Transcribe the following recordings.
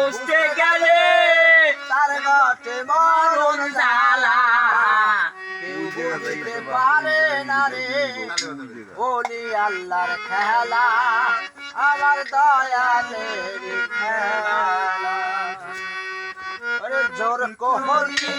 বুঝতে গেলে তার ঘটে মরণ জ্বালা। বুঝতে পারে না রে, বলি আল্লাহর খেলা, আমার দয়ালের খেলা। জোর কোহলি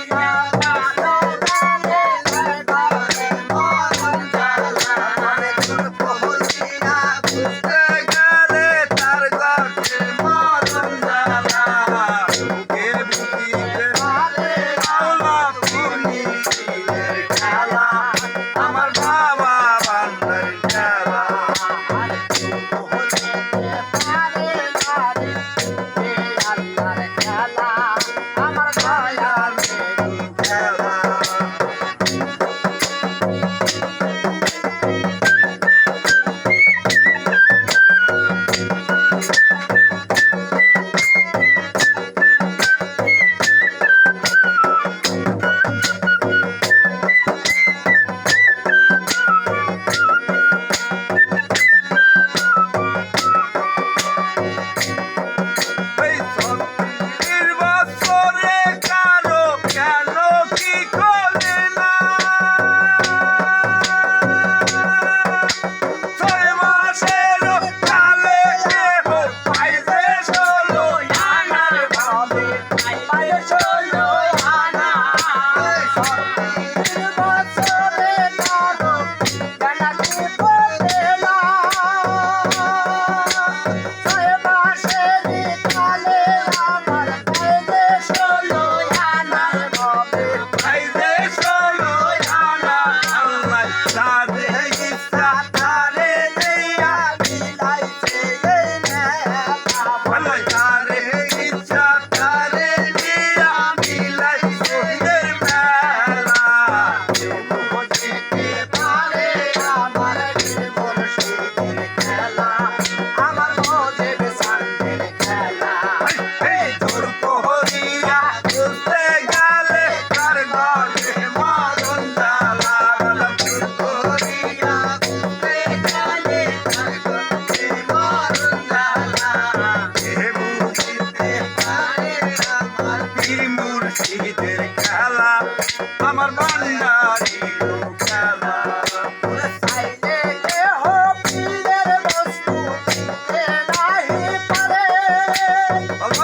Ага.